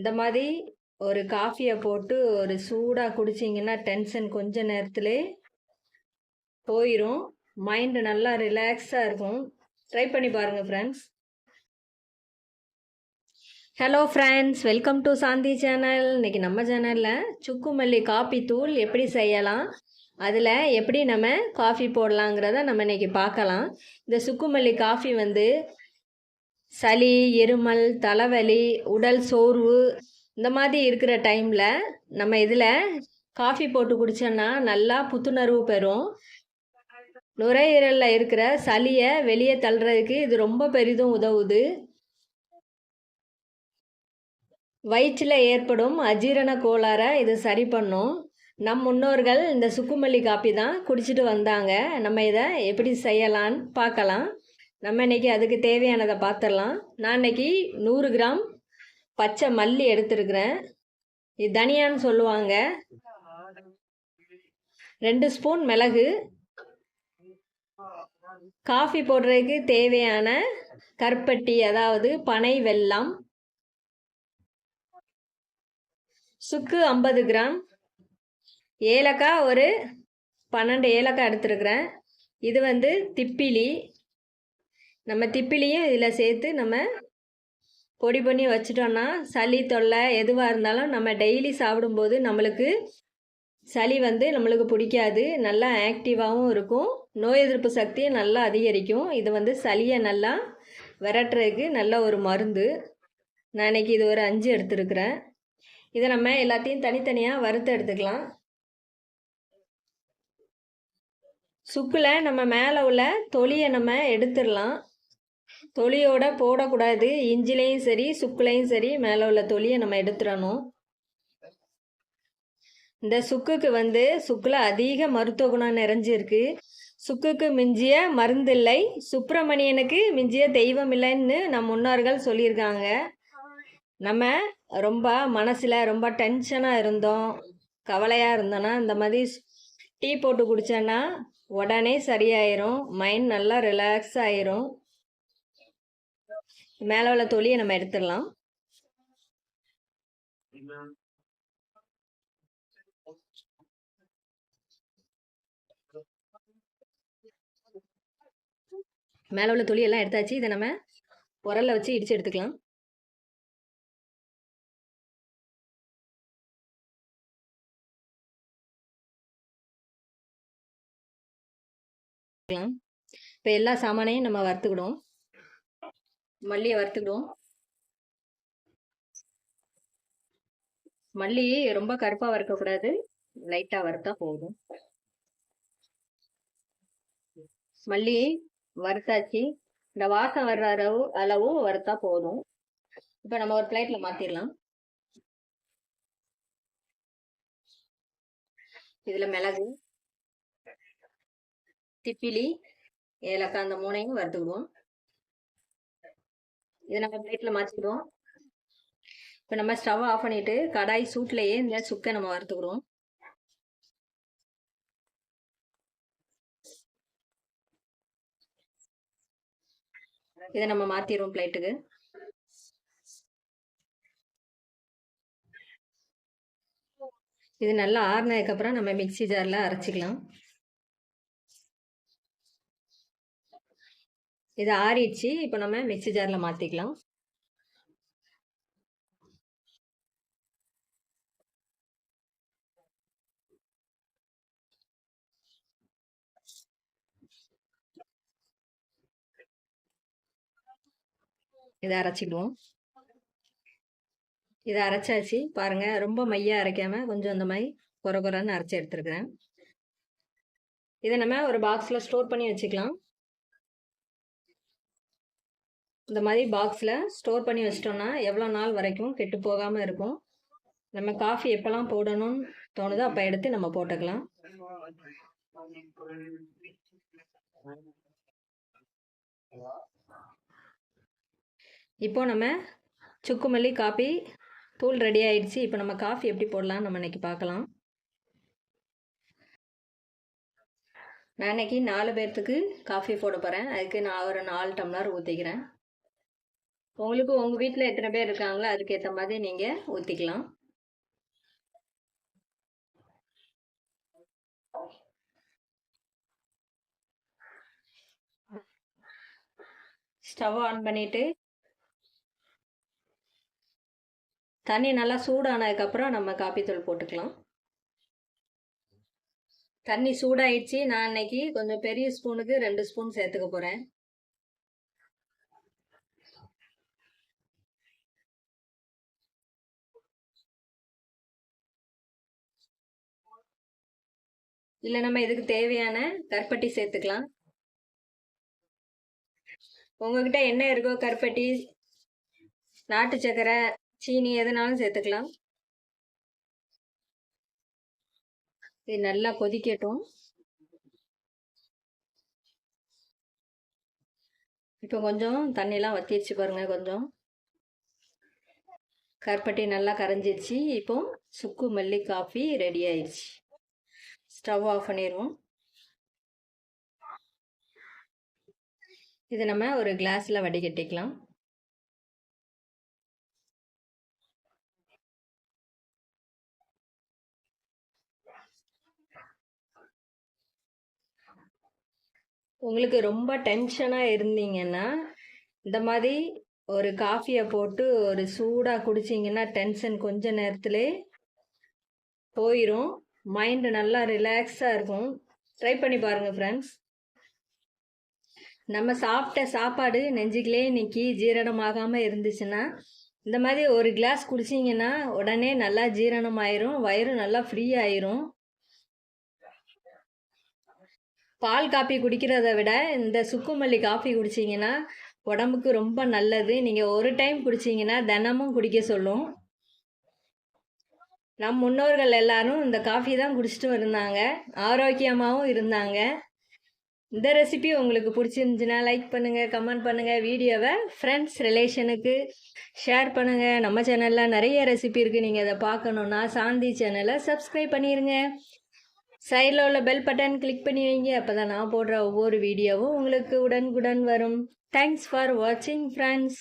இந்த மாதிரி ஒரு காஃபியை போட்டு ஒரு சூடாக குடிச்சிங்கன்னா டென்ஷன் கொஞ்ச நேரத்திலே போயிடும் மைண்டு நல்லா ரிலாக்ஸாக இருக்கும். ட்ரை பண்ணி பாருங்கள் friends hello friends welcome to Shanthi channel இன்றைக்கி நம்ம சேனலில் சுக்குமல்லி காஃபி தூள் எப்படி செய்யலாம் அதில் எப்படி நம்ம காஃபி போடலாங்கிறத நம்ம இன்றைக்கி பார்க்கலாம். இந்த சுக்குமல்லி காஃபி வந்து சளி இருமல் தலைவலி உடல் சோர்வு இந்த மாதிரி இருக்கிற டைமில் நம்ம இதில் காஃபி போட்டு குடித்தோன்னா நல்லா புத்துணர்வு பெறும். நுரையீரலில் இருக்கிற சளியை வெளியே தள்ளுறதுக்கு இது ரொம்ப பெரிதும் உதவுது. வயிற்றில் ஏற்படும் அஜீரண கோளாறை இது சரி பண்ணும். நம் முன்னோர்கள் இந்த சுக்குமல்லி காப்பி தான் குடிச்சிட்டு வந்தாங்க. நம்ம இதை எப்படி செய்யலான்னு பார்க்கலாம். நம்ம இன்றைக்கி அதுக்கு தேவையானதை பார்த்துடலாம் நான் இன்றைக்கி நூறு கிராம் பச்சை மல்லி எடுத்துருக்குறேன். இது தனியான்னு சொல்லுவாங்க. ரெண்டு ஸ்பூன் மிளகு. காஃபி போடுறதுக்கு தேவையான கருப்பட்டி அதாவது பனை வெல்லம். சுக்கு ஐம்பது கிராம். ஏலக்காய் ஒரு பன்னெண்டு ஏலக்காய் எடுத்துருக்குறேன். இது வந்து திப்பிலி. நம்ம திப்பிலையும் இதில் சேர்த்து நம்ம பொடி பண்ணி வச்சிட்டோன்னா சளி தொல்லை எதுவாக இருந்தாலும் நம்ம டெய்லி சாப்பிடும்போது நம்மளுக்கு சளி வந்து நம்மளுக்கு பிடிக்காது. நல்லா ஆக்டிவாகவும் இருக்கும். நோய் எதிர்ப்பு சக்தியை நல்லா அதிகரிக்கும். இது வந்து சளியை நல்லா விரட்டுறதுக்கு நல்ல ஒரு மருந்து. நான் இன்றைக்கி இது ஒரு அஞ்சு எடுத்துருக்குறேன். இதை நம்ம எல்லாத்தையும் தனித்தனியாக வறுத்து எடுத்துக்கலாம். சுக்கில் நம்ம மேலே உள்ள தொலியை நம்ம எடுத்துடலாம். தொலியோட போடக்கூடாது. இஞ்சிலையும் சரி சுக்குலையும் சரி மேலே உள்ள தொலியை நம்ம எடுத்துடணும். இந்த சுக்குக்கு வந்து சுக்கில் அதிக மருத்துவ குணம் நிறைஞ்சிருக்கு. சுக்குக்கு மிஞ்சிய மருந்தில்லை சுப்பிரமணியனுக்கு மிஞ்சிய தெய்வம் இல்லைன்னு நம் முன்னோர்கள் சொல்லியிருக்காங்க. நம்ம ரொம்ப மனசில் ரொம்ப டென்ஷனாக இருந்தோம். கவலையாக இருந்தோன்னா இந்த மாதிரி டீ போட்டு குடித்தோன்னா உடனே சரியாயிரும். மைண்ட் நல்லா ரிலாக்ஸ் ஆயிரும். மேலே உள்ள தொலியை நம்ம எடுத்துடலாம். மேலே உள்ள தொலியெல்லாம் எடுத்தாச்சு. இதை நம்ம உரலில் வச்சு இடிச்சு எடுத்துக்கலாம். இப்போ எல்லா சாமானையும் நம்ம வறுத்துக்கிடுவோம். மல்லியை வறுத்துக்கிடுவோம். மல்லி ரொம்ப கருப்பாக வறுக்கக்கூடாது. லைட்டாக வறுத்தா போதும். மல்லி வறுத்தாச்சு. இந்த வாசம் வர்ற அளவு அளவும் வறுத்தா போதும். இப்போ நம்ம ஒரு பிளேட்டில் மாற்றிடலாம் இதில் மிளகு திப்பிலி ஏலக்காய் அந்த மூணையும் வறுத்துக்கிடுவோம். இதை நம்ம பிளேட்டில் மாற்றிடுவோம் இப்போ நம்ம ஸ்டவ் ஆஃப் பண்ணிட்டு கடாய் சூட்லேயே இந்த சுக்கை நம்ம வறுத்துக்கிறோம். இதை நம்ம மாற்றிடுவோம் பிளேட்டுக்கு இது நல்லா ஆறுனதுக்கப்புறம் நம்ம மிக்சி ஜாரில் அரைச்சிக்கலாம். இது ஆறிடுச்சு. இப்போ நம்ம மிக்சி ஜாரில் மாற்றிக்கலாம் இதை அரைச்சிடுவோம் இதை அரைச்சாச்சு. பாருங்கள் ரொம்ப மையாக அரைக்காமல் கொஞ்சம் அந்த மாதிரி குறை குறைன்னு அரைச்சி எடுத்துருக்குறேன். இதை நம்ம ஒரு பாக்ஸில் ஸ்டோர் பண்ணி வச்சுக்கலாம். இந்த மாதிரி பாக்ஸில் ஸ்டோர் பண்ணி வச்சிட்டோன்னா எவ்வளோ நாள் வரைக்கும் கெட்டு போகாமல் இருக்கும். நம்ம காஃபி எப்போல்லாம் போடணும்னு தோணுதோ அப்போ எடுத்து நம்ம போட்டுக்கலாம். இப்போ நம்ம சுக்குமல்லி காஃபி தூள் ரெடி ஆயிடுச்சு. இப்போ நம்ம காஃபி எப்படி போடலாம் நம்ம இன்னைக்கு பார்க்கலாம். நான் இன்னைக்கு நாலு பேர்த்துக்கு காஃபி போட போகிறேன் அதுக்கு நான் ஒரு நாலு டம்ளர் ஊற்றிக்கிறேன் உங்களுக்கு உங்கள் வீட்டில் எத்தனை பேர் இருக்காங்களோ அதுக்கேற்ற மாதிரி நீங்கள் ஊற்றிக்கலாம் ஸ்டவ் ஆன் பண்ணிவிட்டு தண்ணி நல்லா சூடானதுக்கப்புறம் நம்ம காப்பித்தூள் போட்டுக்கலாம். தண்ணி சூடாயிடுச்சு. நான் இன்னைக்கு கொஞ்சம் பெரிய ஸ்பூனுக்கு ரெண்டு ஸ்பூன் சேர்த்துக்க போகிறேன் இல்லை நம்ம இதுக்கு தேவையான கருப்பட்டி சேர்த்துக்கலாம். உங்ககிட்ட என்ன இருக்கோ கருப்பட்டி நாட்டு சக்கரை சீனி எதுனாலும் சேர்த்துக்கலாம். இது நல்லா கொதிக்கட்டும். இப்போ கொஞ்சம் தண்ணியெலாம் வத்திடுச்சு பாருங்கள் கொஞ்சம். கருப்பட்டி நல்லா கரைஞ்சிருச்சு. இப்போ சுக்கு மல்லி காஃபி ரெடி ஆயிடுச்சு ஸ்டவ் ஆஃப் பண்ணிடுவோம் இது நம்ம ஒரு கிளாஸில் வடிகட்டிக்கலாம் உங்களுக்கு ரொம்ப டென்ஷனாக இருந்தீங்கன்னா இந்த மாதிரி ஒரு காஃபியை போட்டு ஒரு சூடாக குடிச்சிங்கன்னா டென்ஷன் கொஞ்ச நேரத்துலே போயிடும் மைண்டு நல்லா ரிலாக்ஸாக இருக்கும். ட்ரை பண்ணி பாருங்கள் ஃப்ரெண்ட்ஸ் நம்ம சாப்பிட்ட சாப்பாடு நெஞ்சுக்கிலே இன்னைக்கு ஜீரணமாகாமல் இருந்துச்சுன்னா இந்த மாதிரி ஒரு கிளாஸ் குடிச்சிங்கன்னா உடனே நல்லா ஜீரணம் ஆயிரும் வயிறு நல்லா ஃப்ரீ ஆயிரும். பால் காப்பி குடிக்கிறத விட இந்த சுக்குமல்லி காஃபி குடிச்சிங்கன்னா உடம்புக்கு ரொம்ப நல்லது. நீங்கள் ஒரு டைம் குடிச்சிங்கன்னா தினமும் குடிக்க சொல்லும். நம் முன்னோர்கள் எல்லாரும் இந்த காஃபி தான் குடிச்சிட்டு இருந்தாங்க ஆரோக்கியமாகவும் இருந்தாங்க. இந்த ரெசிபி உங்களுக்கு பிடிச்சிருந்துச்சுன்னா லைக் பண்ணுங்கள் கமெண்ட் பண்ணுங்கள் வீடியோவை ஃப்ரெண்ட்ஸ் ரிலேஷனுக்கு ஷேர் பண்ணுங்கள் நம்ம சேனலில் நிறைய ரெசிபி இருக்குது நீங்கள் அதை பார்க்கணுன்னா சாந்தி சேனலை சப்ஸ்கிரைப் பண்ணிடுங்க சைடில் உள்ள பெல் பட்டன் கிளிக் பண்ணி வைங்க. அப்போ தான் நான் போடுற ஒவ்வொரு வீடியோவும் உங்களுக்கு உடனுக்குடன் வரும். தேங்க்ஸ் ஃபார் வாட்சிங் ஃப்ரெண்ட்ஸ்